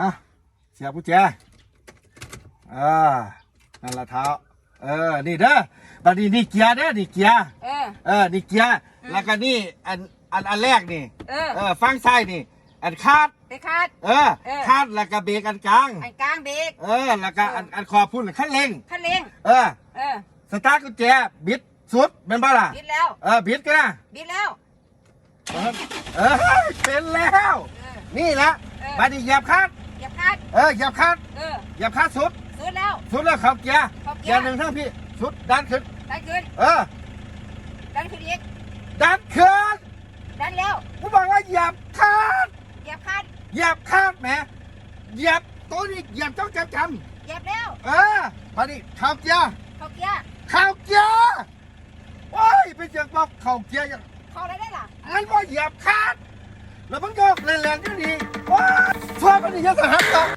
ฮะเสียบกุญแจเออนั่นละเท้าเออนี่เด้อบัดนี้นี่เกียร์เด้อนี่เกียร์เออ เออนี่เกียร์แล้วก็นี่อันอันอันแรกนี่เออ เออฟังซ้ายนี่ อันคาด ไปคาด เออเออ คาดแล้วก็เบรกอันกลาง อันกลางเบรกเออ แล้วก็อันอันคอพุ่นขั้นเร่งคันเร่งเออ เออสตาร์ทกุญแจบิดสุดเป็นบ้าล่ะบิดแล้วเออบิดกันนะบิดแล้ว เออเออเป็นแล้ว เออ นี่แหละเออ บัดนี้เหยียบคาดอย่าคาด เออเหยียบคาดเออเหยียบคาดสุด สุดแล้ว สุดแล้วเขาเกียร์เข้าเกีเกียยร์ร์หนึ่งทั้งพี่สุดดันขึ้น ดันขึ้น เออ ดันขึ้นอีก ดันขึ้นดันแล้ว กูบอกว่าเหยียบคาดอย่าคาดเหยียบคาดแหมเหยียบตัวนี้เหยียบต้องจำจอย่าแล้วำเออบัดนี้เข้าเกียร์เข้าเกียร์ เข้าเกียร์โอ้ยไปเจอบอกเข้าเกียร์อย่างเข้าอะไรได้ล่ะ มันว่าเหยียบคาดแล้วมันโยกแรงๆก็ดีว้าชอบมันนี่ยังสหัสต่อ